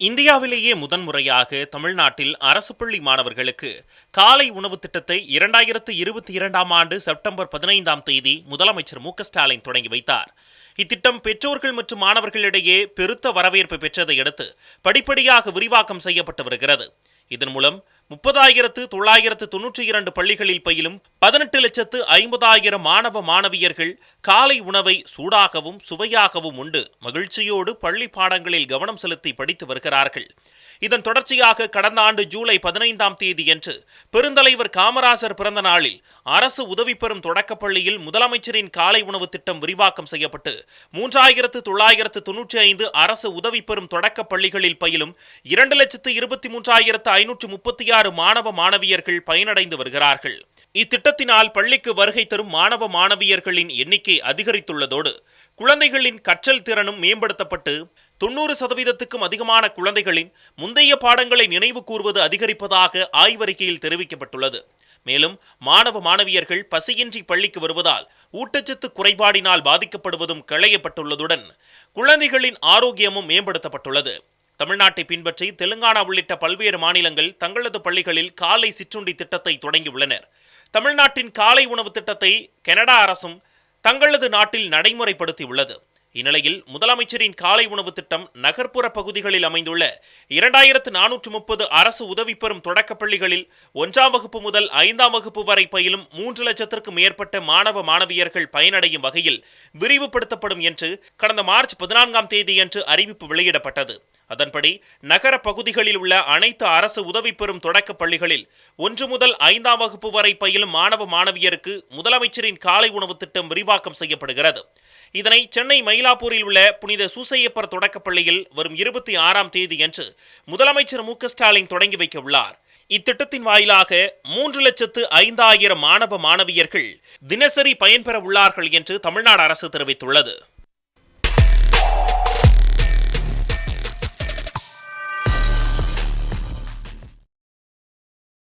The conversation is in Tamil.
இந்தியாவிலேயே முதன்முறையாக தமிழ்நாட்டில் அரசு பள்ளி மாணவர்களுக்கு காலை உணவு திட்டத்தை இரண்டாயிரத்து இருபத்தி இரண்டாம் ஆண்டு செப்டம்பர் பதினைந்தாம் தேதி முதலமைச்சர் மு ஸ்டாலின் தொடங்கி வைத்தார். இத்திட்டம் பெற்றோர்கள் மற்றும் மாணவர்களிடையே பெருத்த வரவேற்பு பெற்றதை அடுத்து படிப்படியாக விரிவாக்கம் செய்யப்பட்டு வருகிறது. இதன் மூலம் முப்பதாயிரத்து தொள்ளாயிரத்து தொன்னூற்றி இரண்டு பள்ளிகளில் பயிலும் பதினெட்டு லட்சத்து ஐம்பதாயிரம் மாணவ மாணவியர்கள் காலை உணவை சூடாகவும் சுவையாகவும் உண்டு. மகிழ்ச்சியோடு பள்ளி பாடங்களில் கவனம் செலுத்தி படித்து வருகிறார்கள். இதன் தொடர்ச்சியாக கடந்த ஆண்டு ஜூலை பதினைந்தாம் தேதியன்று பெருந்தலைவர் காமராசர் பிறந்த நாளில் அரசு உதவி பெறும் தொடக்கப்பள்ளியில் முதலமைச்சரின் காலை உணவு திட்டம் விரிவாக்கம் செய்யப்பட்டு மூன்றாயிரத்து தொள்ளாயிரத்து தொன்னூற்றி ஐந்து அரசு உதவி பெறும் தொடக்கப் பள்ளிகளில் பயிலும் இரண்டு லட்சத்து இருபத்தி மூன்றாயிரத்து ஐநூற்று முப்பத்தி ஆறு மாணவ மாணவியர்கள் பயனடைந்து வருகிறார்கள். இத்திட்டத்தினால் பள்ளிக்கு வருகை தரும் மாணவ மாணவியர்களின் எண்ணிக்கை அதிகரித்துள்ளதோடு குழந்தைகளின் கற்றல் திறனும் மேம்படுத்தப்பட்டு தொண்ணூறு சதவீதத்துக்கும் அதிகமான குழந்தைகளின் முந்தைய பாடங்களை நினைவு கூர்வது அதிகரிப்பதாக ஆய்வறிக்கையில் தெரிவிக்கப்பட்டுள்ளது. மேலும் மாணவ மாணவியர்கள் பசியின்றி பள்ளிக்கு வருவதால் ஊட்டச்சத்து குறைபாடினால் பாதிக்கப்படுவதும் களையப்பட்டுள்ளதுடன் குழந்தைகளின் ஆரோக்கியமும் மேம்படுத்தப்பட்டுள்ளது. தமிழ்நாட்டை பின்பற்றி தெலுங்கானா உள்ளிட்ட பல்வேறு மாநிலங்கள் தங்களது பள்ளிகளில் காலை சிற்றுண்டி திட்டத்தை தொடங்கியுள்ளனர். தமிழ்நாட்டின் காலை உணவு திட்டத்தை கனடா அரசும் தங்களது நாட்டில் நடைமுறைப்படுத்தியுள்ளது. இந்நிலையில் முதலமைச்சரின் காலை உணவு திட்டம் நகர்ப்புற பகுதிகளில் அமைந்துள்ள இரண்டாயிரத்து நானூற்று முப்பது அரசு உதவி பெறும் தொடக்கப் பள்ளிகளில் ஒன்றாம் வகுப்பு முதல் ஐந்தாம் வகுப்பு வரை பயிலும் மூன்று லட்சத்திற்கும் மேற்பட்ட மாணவ மாணவியர்கள் பயனடையும் வகையில் விரிவுபடுத்தப்படும் என்று கடந்த மார்ச் பதினான்காம் தேதியன்று அறிவிப்பு வெளியிடப்பட்டது. அதன்படி நகர பகுதிகளில் உள்ள அனைத்து அரசு உதவி பெறும் தொடக்கப் பள்ளிகளில் ஒன்று முதல் ஐந்தாம் வகுப்பு வரை பயிலும் மாணவ மாணவியருக்கு முதலமைச்சரின் காலை உணவு திட்டம் விரிவாக்கம் செய்யப்படுகிறது. இதனை சென்னை மயிலாப்பூரில் உள்ள புனித சூசையப்பர் தொடக்கப் பள்ளியில் வரும் இருபத்தி ஆறாம் தேதியன்று முதலமைச்சர் மு. ஸ்டாலின் தொடங்கி வைக்க உள்ளார். இத்திட்டத்தின் வாயிலாக மூன்று லட்சத்து ஐந்தாயிரம் மாணவ மாணவியர்கள் தினசரி பயன்பெற உள்ளார்கள் என்று தமிழ்நாடு அரசு தெரிவித்துள்ளது.